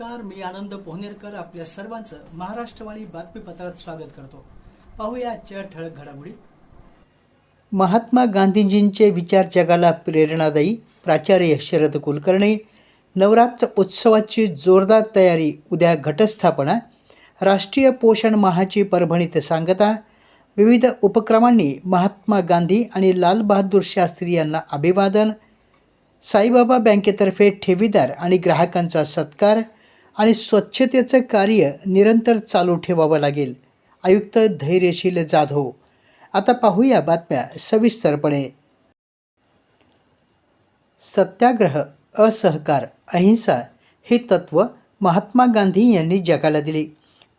नमस्कार मी आनंद पोहनेरकर आपल्या सर्वांचं महाराष्ट्रवाणी बातमीपत्रात स्वागत करतो. पाहूया आजच्या ठळक घडामोडी. महात्मा गांधीजींचे विचार जगाला प्रेरणादायी प्राचार्य शरद कुलकर्णी नवरात्र उत्सवाची जोरदार तयारी उद्या घटस्थापना राष्ट्रीय पोषण माहाची परभणीत सांगता विविध उपक्रमांनी महात्मा गांधी आणि लालबहादूर शास्त्री यांना अभिवादन साईबाबा बँकेतर्फे ठेवीदार आणि ग्राहकांचा सत्कार आणि स्वच्छतेचं कार्य निरंतर चालू ठेवावं लागेल. आयुक्त धैर्यशील जाधव. आता पाहूया बातम्या सविस्तरपणे. सत्याग्रह असहकार अहिंसा हे तत्त्व महात्मा गांधी यांनी जगाला दिली.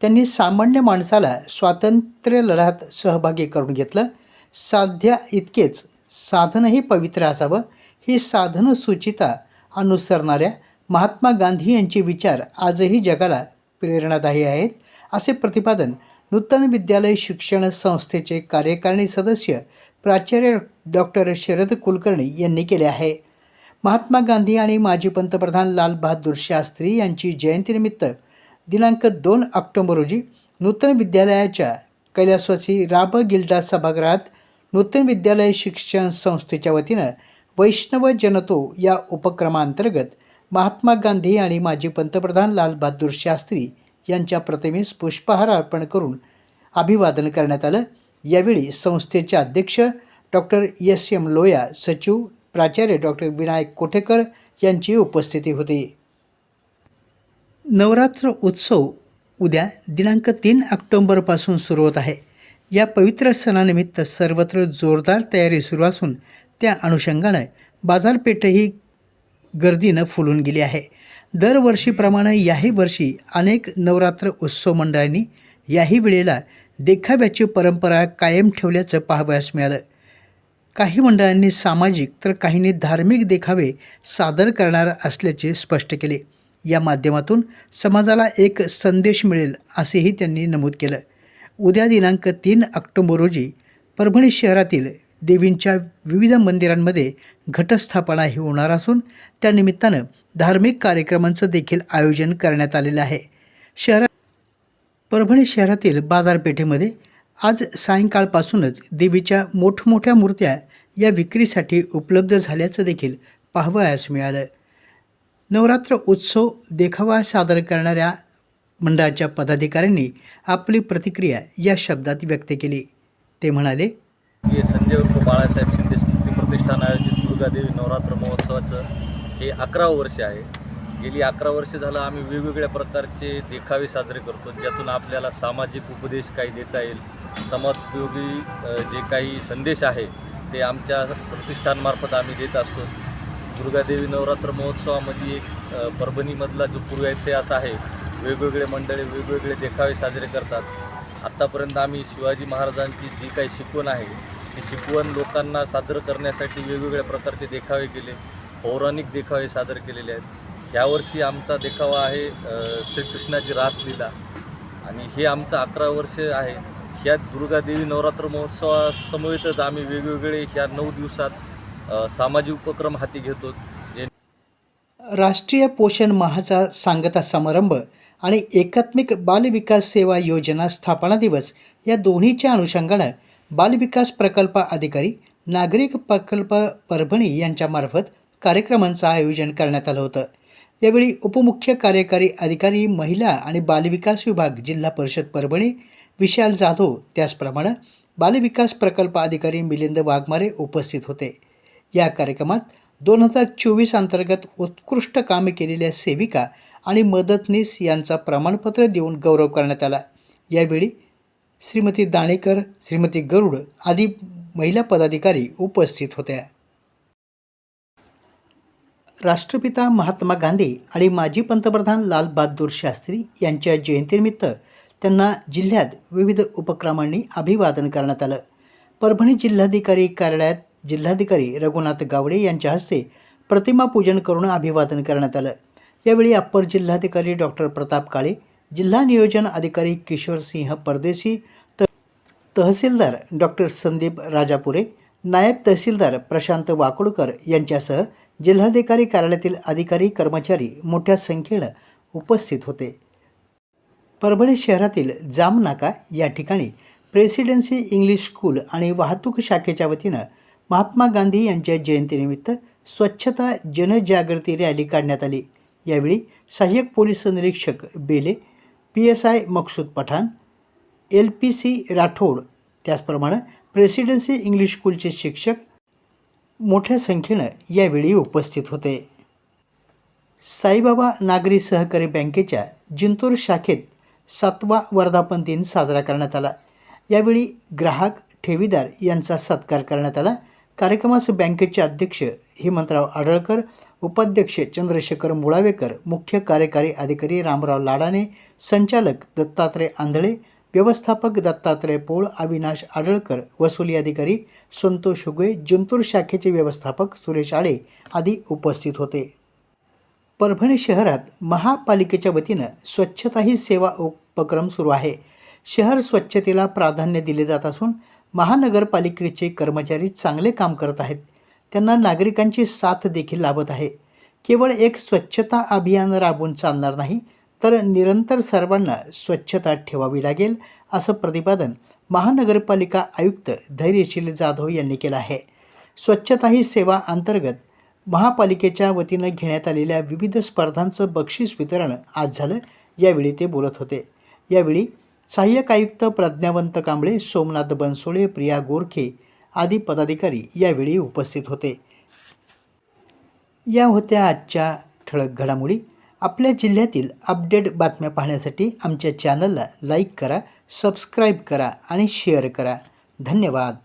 त्यांनी सामान्य माणसाला स्वातंत्र्य लढ्यात सहभागी करून घेतलं. साध्या इतकेच साधनही पवित्र असावं ही साधन सूचिता अनुसरणाऱ्या महात्मा गांधी यांचे विचार आजही जगाला प्रेरणादायी आहेत असे प्रतिपादन नूतन विद्यालय शिक्षण संस्थेचे कार्यकारिणी सदस्य प्राचार्य डॉक्टर शरद कुलकर्णी यांनी केले आहे. महात्मा गांधी आणि माजी पंतप्रधान लाल बहादूर शास्त्री यांची जयंतीनिमित्त दिनांक दोन ऑक्टोबर रोजी नूतन विद्यालयाच्या कैलासवासी राब गिल्डा सभागृहात नूतन विद्यालय शिक्षण संस्थेच्या वतीनं वैष्णव जनतो या उपक्रमांतर्गत महात्मा गांधी आणि माजी पंतप्रधान लाल बहादूर शास्त्री यांच्या प्रतिमेस पुष्पहार अर्पण करून अभिवादन करण्यात आलं. यावेळी संस्थेचे अध्यक्ष डॉक्टर एस एम लोया सचिव प्राचार्य डॉक्टर विनायक कोठेकर यांची उपस्थिती होती. नवरात्र उत्सव उद्या दिनांक तीन ऑक्टोंबरपासून सुरू होत आहे. या पवित्र सणानिमित्त सर्वत्र जोरदार तयारी सुरू असून त्या अनुषंगानं बाजारपेठही गर्दीनं फुलून गेली आहे. दरवर्षीप्रमाणे याही वर्षी अनेक नवरात्र उत्सव मंडळांनी याही वेळेला देखाव्याची परंपरा कायम ठेवल्याचं पाहावयास मिळालं. काही मंडळांनी सामाजिक तर काहींनी धार्मिक देखावे सादर करणार असल्याचे स्पष्ट केले. या माध्यमातून समाजाला एक संदेश मिळेल असेही त्यांनी नमूद केलं. उद्या दिनांक तीन ऑक्टोबर रोजी परभणी शहरातील देवींच्या विविध मंदिरांमध्ये घटस्थापनाही होणार असून त्यानिमित्तानं धार्मिक कार्यक्रमांचं देखील आयोजन करण्यात आलेलं आहे. शहरा परभणी शहरातील बाजारपेठेमध्ये आज सायंकाळपासूनच देवीच्या मोठमोठ्या मूर्त्या या विक्रीसाठी उपलब्ध झाल्याचं देखील पाहावयास मिळालं. नवरात्र उत्सव देखावा सादर करणाऱ्या मंडळाच्या पदाधिकाऱ्यांनी आपली प्रतिक्रिया या शब्दात व्यक्त केली. ते म्हणाले हे संजय उर्फ बाळासाहेब शिंदे स्मृती प्रतिष्ठान आयोजित दुर्गादेवी नवरात्र महोत्सवाचं हे अकरावं वर्ष आहे. गेली अकरा वर्ष झालं आम्ही वेगवेगळ्या प्रकारचे देखावे साजरे करतो ज्यातून आपल्याला सामाजिक उपदेश काही देता येईल. समाजोपयोगी जे काही संदेश आहे ते आमच्या प्रतिष्ठानमार्फत आम्ही देत असतो. दुर्गादेवी नवरात्र महोत्सवामध्ये एक परभणीमधला जो पूर्व इतिहास आहे. वेगवेगळे मंडळे वेगवेगळे देखावे साजरे करतात. आत्तापर्यंत आम्ही शिवाजी महाराजांची जी काही शिकवण आहे ती शिकवण लोकांना सादर करण्यासाठी वेगवेगळ्या प्रकारचे देखावे केले पौराणिक देखावे सादर केलेले आहेत. यावर्षी आमचा देखावा आहे श्रीकृष्णाची रासलीला. आणि हे आमचं अकरा वर्ष आहे. ह्या दुर्गादेवी नवरात्र महोत्सवासमवेतच आम्ही वेगवेगळे ह्या नऊ दिवसात सामाजिक उपक्रम हाती घेतो. जे राष्ट्रीय पोषण माहाचा सांगता समारंभ आणि एकात्मिक बालविकास सेवा योजना स्थापना दिवस या दोन्हीच्या अनुषंगानं बालविकास प्रकल्प अधिकारी नागरिक प्रकल्प परभणी यांच्यामार्फत कार्यक्रमांचं आयोजन करण्यात आलं होतं. यावेळी उपमुख्य कार्यकारी अधिकारी महिला आणि बालविकास विभाग जिल्हा परिषद परभणी विशाल जाधव त्याचप्रमाणे बालविकास प्रकल्प अधिकारी मिलिंद वाघमारे उपस्थित होते. या कार्यक्रमात दोन हजार चोवीस अंतर्गत उत्कृष्ट कामे केलेल्या सेविका आणि मदतनीस यांचा प्रमाणपत्र देऊन गौरव करण्यात आला. यावेळी श्रीमती दाणेकर श्रीमती गरुड आदी महिला पदाधिकारी उपस्थित होत्या. राष्ट्रपिता महात्मा गांधी आणि माजी पंतप्रधान लालबहादूर शास्त्री यांच्या जयंतीनिमित्त त्यांना जिल्ह्यात विविध उपक्रमांनी अभिवादन करण्यात आलं. परभणी जिल्हाधिकारी कार्यालयात जिल्हाधिकारी रघुनाथ गावडे यांच्या हस्ते प्रतिमा पूजन करून अभिवादन करण्यात आलं. यावेळी अप्पर जिल्हाधिकारी डॉक्टर प्रताप काळे जिल्हा नियोजन अधिकारी किशोर सिंह परदेशी त तहसीलदार डॉक्टर संदीप राजापुरे नायब तहसीलदार प्रशांत वाकोडकर यांच्यासह जिल्हाधिकारी कार्यालयातील अधिकारी कर्मचारी मोठ्या संख्येनं उपस्थित होते. परभणी शहरातील जामनाका या ठिकाणी प्रेसिडेन्सी इंग्लिश स्कूल आणि वाहतूक शाखेच्या वतीनं महात्मा गांधी यांच्या जयंतीनिमित्त स्वच्छता जनजागृती रॅली काढण्यात आली. यावेळी सहाय्यक पोलीस निरीक्षक Bele P S I Maqsood Pathan L P C Rathod त्याचप्रमाणे प्रेसिडेन्सी इंग्लिश स्कूलचे शिक्षक मोठ्या संख्येनं यावेळी उपस्थित होते. साईबाबा नागरी सहकारी बँकेच्या जिंतूर शाखेत सातवा वर्धापन दिन साजरा करण्यात आला. यावेळी ग्राहक ठेवीदार यांचा सत्कार करण्यात आला. कार्यक्रमास बँकेचे अध्यक्ष हेमंतराव आडळकर उपाध्यक्ष चंद्रशेखर मुळावेकर मुख्य कार्यकारी अधिकारी रामराव लाडाने संचालक दत्तात्रय आंधळे व्यवस्थापक दत्तात्रय पोळ अविनाश आडळकर वसुली अधिकारी संतोष हुगे जिंतूर शाखेचे व्यवस्थापक सुरेश आळे आदी उपस्थित होते. परभणी शहरात महापालिकेच्या वतीनं स्वच्छता ही सेवा उपक्रम सुरू आहे. शहर स्वच्छतेला प्राधान्य दिले जात असून महानगरपालिकेचे कर्मचारी चांगले काम करत आहेत. त्यांना नागरिकांची साथ देखील लाभत आहे. केवळ एक स्वच्छता अभियान राबवून चालणार नाही तर निरंतर सर्वांना स्वच्छता ठेवावी लागेल असं प्रतिपादन महानगरपालिका आयुक्त धैर्यशील जाधव यांनी केलं आहे. स्वच्छता ही सेवा अंतर्गत महापालिकेच्या वतीनं घेण्यात आलेल्या विविध स्पर्धांचं बक्षीस वितरण आज झालं यावेळी ते बोलत होते. यावेळी सहाय्यक आयुक्त प्रज्ञावंत कांबळे सोमनाथ बनसोळे प्रिया गोरखे आदी पदाधिकारी यावेळी उपस्थित होते. या होत्या आजच्या ठळक घडामोडी. आपल्या जिल्ह्यातील अपडेट बातम्या पाहण्यासाठी आमच्या चॅनलला लाईक करा सबस्क्राईब करा आणि शेअर करा. धन्यवाद.